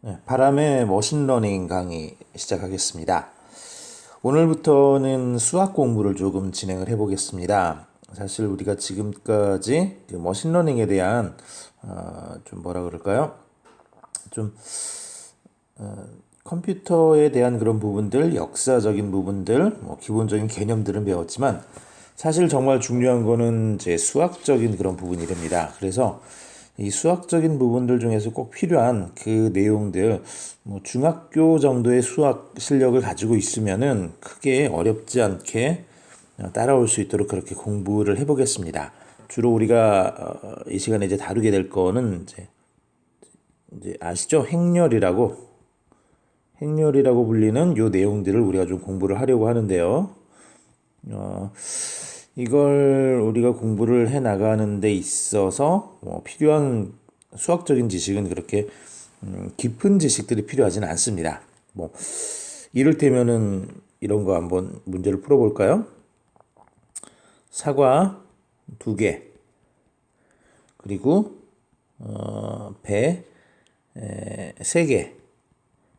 네, 바람의 머신러닝 강의 시작하겠습니다. 오늘부터는 수학 공부를 조금 진행을 해보겠습니다. 사실 우리가 지금까지 그 머신러닝에 대한 어, 좀 뭐라 그럴까요? 좀 어, 컴퓨터에 대한 그런 부분들, 역사적인 부분들, 뭐 기본적인 개념들은 배웠지만 사실 정말 중요한 거는 제 수학적인 그런 부분이 됩니다. 그래서 이 수학적인 부분들 중에서 꼭 필요한 그 내용들, 뭐 중학교 정도의 수학 실력을 가지고 있으면은 크게 어렵지 않게 따라올 수 있도록 그렇게 공부를 해보겠습니다. 주로 우리가 어, 이 시간에 이제 다루게 될 거는 이제 이제 아시죠? 행렬이라고 행렬이라고 불리는 요 내용들을 우리가 좀 공부를 하려고 하는데요. 어, 이걸 우리가 공부를 해 나가는 데 있어서 뭐 필요한 수학적인 지식은 그렇게 음, 깊은 지식들이 필요하지는 않습니다. 뭐 이를테면은 이런 거 한번 문제를 풀어볼까요? 사과 두 개, 그리고 어, 배세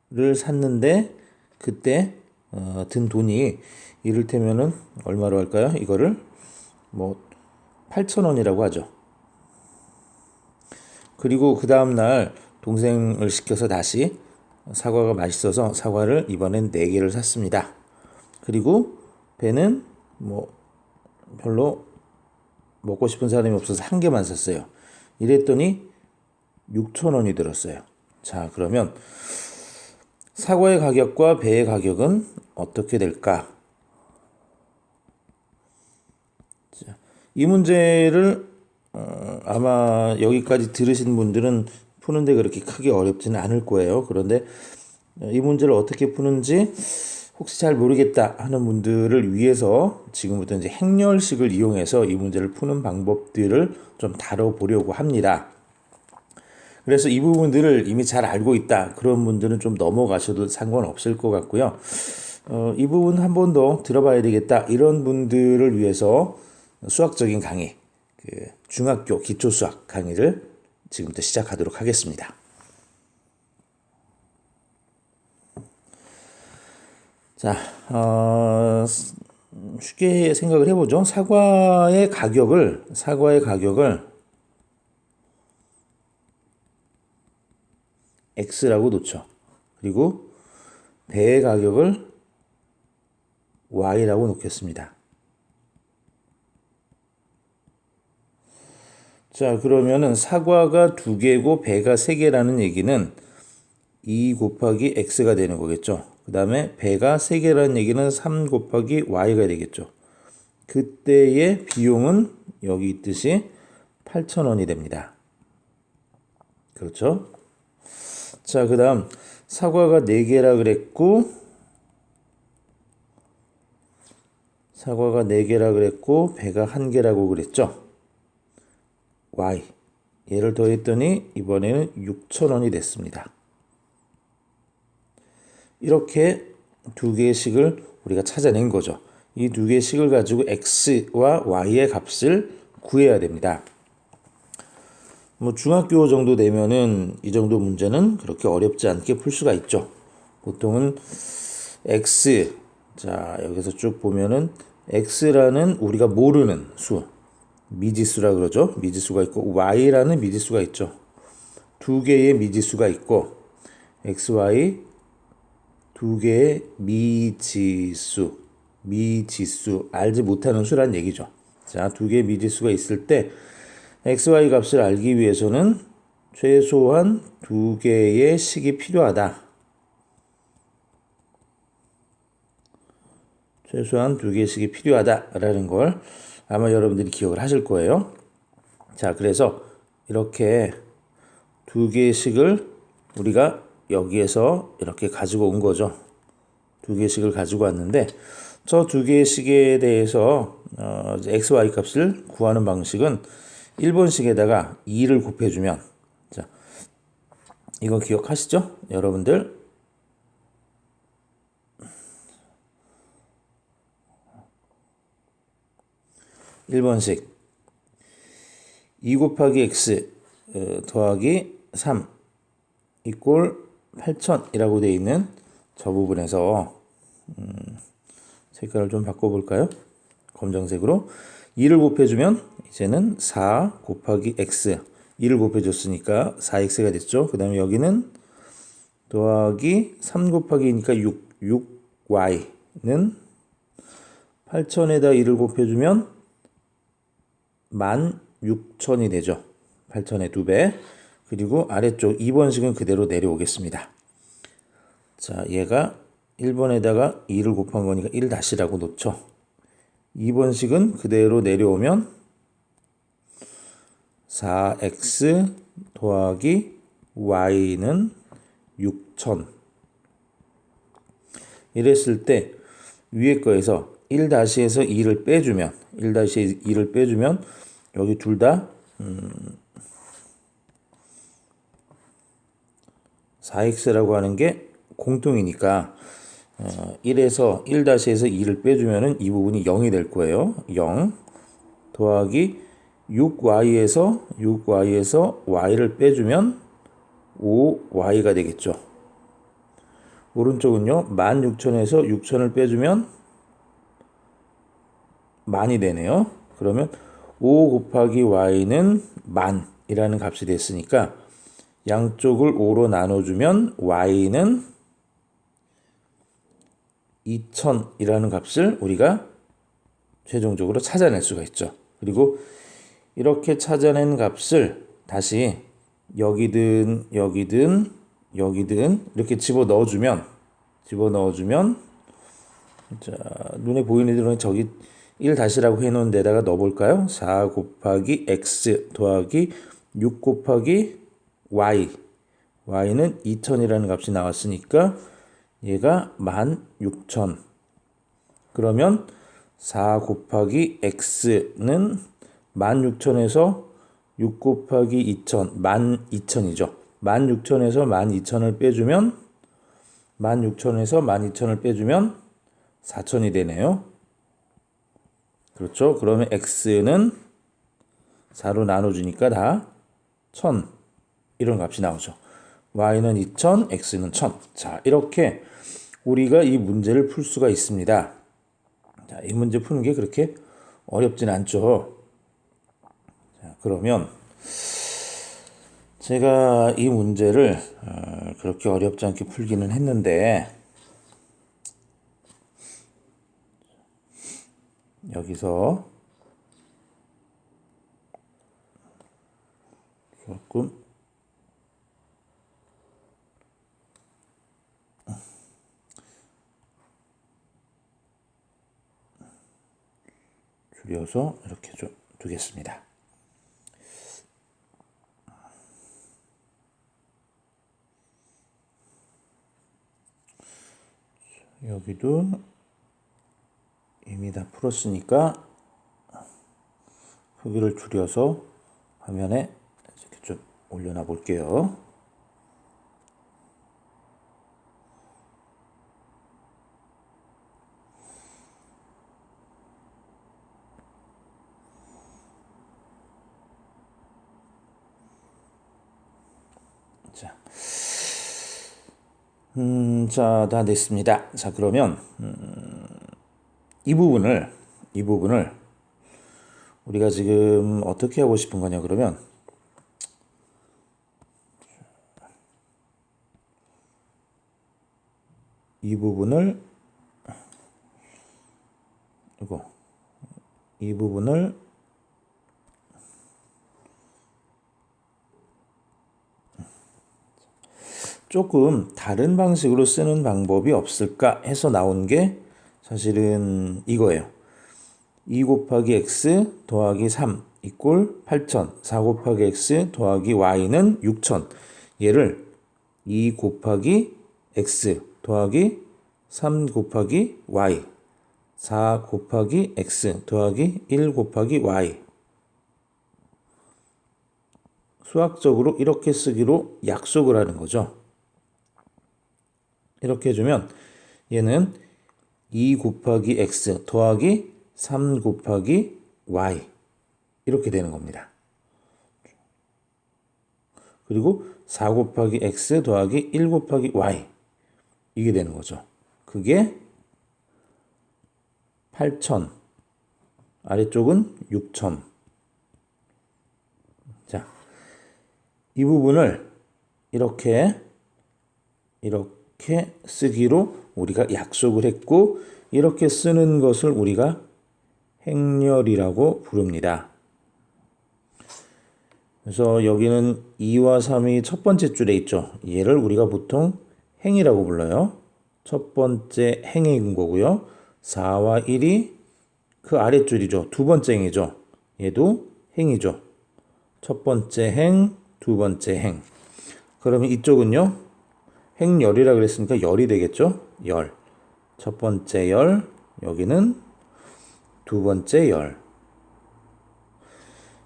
개를 샀는데 그때 어, 든 돈이 이를테면은 얼마로 할까요? 이거를 뭐 8,000원이라고 하죠. 그리고 그 다음 날 동생을 시켜서 다시 사과가 맛있어서 사과를 이번엔 4개를 샀습니다. 그리고 배는 뭐 별로 먹고 싶은 사람이 없어서 한 개만 샀어요. 이랬더니 6,000원이 들었어요. 자, 그러면 사과의 가격과 배의 가격은 어떻게 될까? 이 문제를 어, 아마 여기까지 들으신 분들은 푸는데 그렇게 크게 어렵지는 않을 거예요. 그런데 이 문제를 어떻게 푸는지 혹시 잘 모르겠다 하는 분들을 위해서 지금부터 이제 행렬식을 이용해서 이 문제를 푸는 방법들을 좀 다뤄보려고 합니다. 그래서 이 부분들을 이미 잘 알고 있다. 그런 분들은 좀 넘어가셔도 상관없을 것 같고요. 어, 이 부분 한 번 더 들어봐야 되겠다. 이런 분들을 위해서 수학적인 강의, 그 중학교 기초 수학 강의를 지금부터 시작하도록 하겠습니다. 자, 어, 쉽게 생각을 해보죠. 사과의 가격을, 사과의 가격을 X라고 놓죠. 그리고 배의 가격을 Y라고 놓겠습니다. 자, 그러면은 사과가 두 개고 배가 세 개라는 얘기는 2 곱하기 x가 되는 거겠죠. 그 다음에 배가 세 개라는 얘기는 3 곱하기 y가 되겠죠. 그때의 비용은 여기 있듯이 8,000원이 됩니다. 그렇죠? 자, 그 다음 사과가 4개라 그랬고 사과가 4개라 그랬고 배가 1개라고 그랬죠. Y 얘를 더했더니 이번에는 6천원이 됐습니다. 이렇게 두 개의 식을 우리가 찾아낸 거죠. 이 두 개의 식을 가지고 x와 y의 값을 구해야 됩니다. 뭐 중학교 정도 되면은 이 정도 문제는 그렇게 어렵지 않게 풀 수가 있죠. 보통은 x 자 여기서 쭉 보면은 x라는 우리가 모르는 수 미지수라 그러죠. 미지수가 있고 y라는 미지수가 있죠. 두 개의 미지수가 있고 xy 두 개의 미지수 미지수 알지 못하는 수란 얘기죠. 자, 두 개의 미지수가 있을 때 xy 값을 알기 위해서는 최소한 두 개의 식이 필요하다. 최소한 두 개의 식이 필요하다라는 걸 아마 여러분들이 기억을 하실 거예요. 자, 그래서 이렇게 두 개씩을 우리가 여기에서 이렇게 가지고 온 거죠. 두 개씩을 가지고 왔는데 저 두 개씩에 대해서 어, x, y 값을 구하는 방식은 1번식에다가 2를 곱해주면 자 이거 기억하시죠? 여러분들 1번식 2 곱하기 x 어, 더하기 3 이꼴 8천이라고 되어 있는 저 부분에서 음, 색깔을 좀 바꿔볼까요? 검정색으로 2를 곱해주면 이제는 4 곱하기 x 2를 곱해줬으니까 4x가 됐죠. 그 다음에 여기는 더하기 3 곱하기니까 6, 6y는 8천에다 2를 곱해주면 16,000이 되죠. 8천의 2배. 그리고 아래쪽 2번식은 그대로 내려오겠습니다. 자, 얘가 1번에다가 2를 곱한 거니까 1 다시라고 놓죠. 2번식은 그대로 내려오면 4x 더하기 y는 6,000 이랬을 때 위에 거에서 1 다시에서 2를 빼주면 1 다시 2를 빼주면 여기 둘다 음, 4x라고 하는 게 공통이니까 어, 1에서 1 다시에서 2를 빼주면은 이 부분이 0이 될 거예요. 0 더하기 6y에서 6y에서 y를 빼주면 5y가 되겠죠. 오른쪽은요. 16,000에서 6,000을 빼주면 만이 되네요. 그러면 5 곱하기 y는 만이라는 값이 됐으니까 양쪽을 5로 나눠주면 y는 2000이라는 값을 우리가 최종적으로 찾아낼 수가 있죠. 그리고 이렇게 찾아낸 값을 다시 여기든 여기든 여기든 이렇게 집어 넣어주면 집어 넣어주면 자 눈에 보이는 대로 저기 1 다시라고 해놓은 데다가 넣어볼까요? 4 곱하기 x 더하기 6 곱하기 y. Y는 2000이라는 값이 나왔으니까 얘가 16,000 그러면 4 곱하기 x는 16,000에서 6 곱하기 2000 12,000이죠. 16,000에서 12,000을 빼주면 16,000에서 12,000을 빼주면 4,000이 되네요 그렇죠 그러면 x는 4로 나눠주니까 다 1000 이런 값이 나오죠 y는 2000, x는 1000. 자, 이렇게 우리가 이 문제를 풀 수가 있습니다. 자, 이 문제 푸는 게 그렇게 어렵진 않죠. 자, 그러면 제가 이 문제를 어, 그렇게 어렵지 않게 풀기는 했는데 여기서 조금 줄여서 이렇게 좀 두겠습니다. 여기도 이미 다 풀었으니까 크기를 줄여서 화면에 이렇게 좀 올려놔 볼게요. 자, 음, 자, 다 됐습니다. 자, 그러면 음, 이 부분을 이 부분을 우리가 지금 어떻게 하고 싶은 거냐 그러면 이 부분을 이거 이 부분을 조금 다른 방식으로 쓰는 방법이 없을까 해서 나온 게 사실은 이거예요. 2 곱하기 x 더하기 3 이꼴 8000 4 곱하기 x 더하기 y는 6000 얘를 2 곱하기 x 더하기 3 곱하기 y 4 곱하기 x 더하기 1 곱하기 y 수학적으로 이렇게 쓰기로 약속을 하는 거죠. 이렇게 해주면 얘는 2 곱하기 x 더하기 3 곱하기 y 이렇게 되는 겁니다. 그리고 4 곱하기 x 더하기 1 곱하기 y 이게 되는 거죠. 그게 8천 아래쪽은 6천 자, 이 부분을 이렇게 이렇게 쓰기로 우리가 약속을 했고 이렇게 쓰는 것을 우리가 행렬이라고 부릅니다. 그래서 여기는 2와 3이 첫 번째 줄에 있죠. 얘를 우리가 보통 행이라고 불러요. 첫 번째 행인 거고요. 4와 1이 그 아랫줄이죠. 두 번째 행이죠. 얘도 행이죠. 첫 번째 행, 두 번째 행. 그러면 이쪽은요. 행열이라 그랬으니까 열이 되겠죠. 열. 첫 번째 열, 여기는 두 번째 열.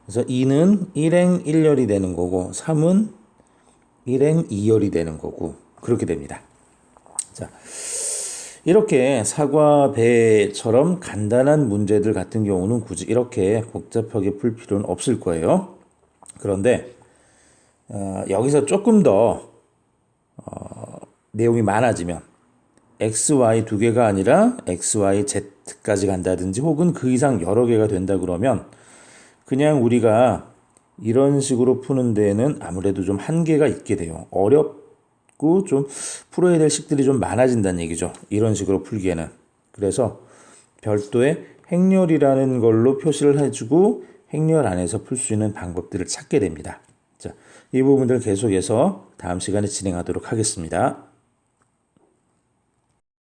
그래서 2는 1행 1열이 되는 거고 3은 1행 2열이 되는 거고 그렇게 됩니다. 자, 이렇게 사과 배처럼 간단한 문제들 같은 경우는 굳이 이렇게 복잡하게 풀 필요는 없을 거예요. 그런데 어, 여기서 조금 더 어, 내용이 많아지면 x, y 두 개가 아니라 x, y, z까지 간다든지 혹은 그 이상 여러 개가 된다 그러면 그냥 우리가 이런 식으로 푸는 데에는 아무래도 좀 한계가 있게 돼요. 어렵고 좀 풀어야 될 식들이 좀 많아진다는 얘기죠. 이런 식으로 풀기에는. 그래서 별도의 행렬이라는 걸로 표시를 해주고 행렬 안에서 풀 수 있는 방법들을 찾게 됩니다. 자, 이 부분들 계속해서 다음 시간에 진행하도록 하겠습니다.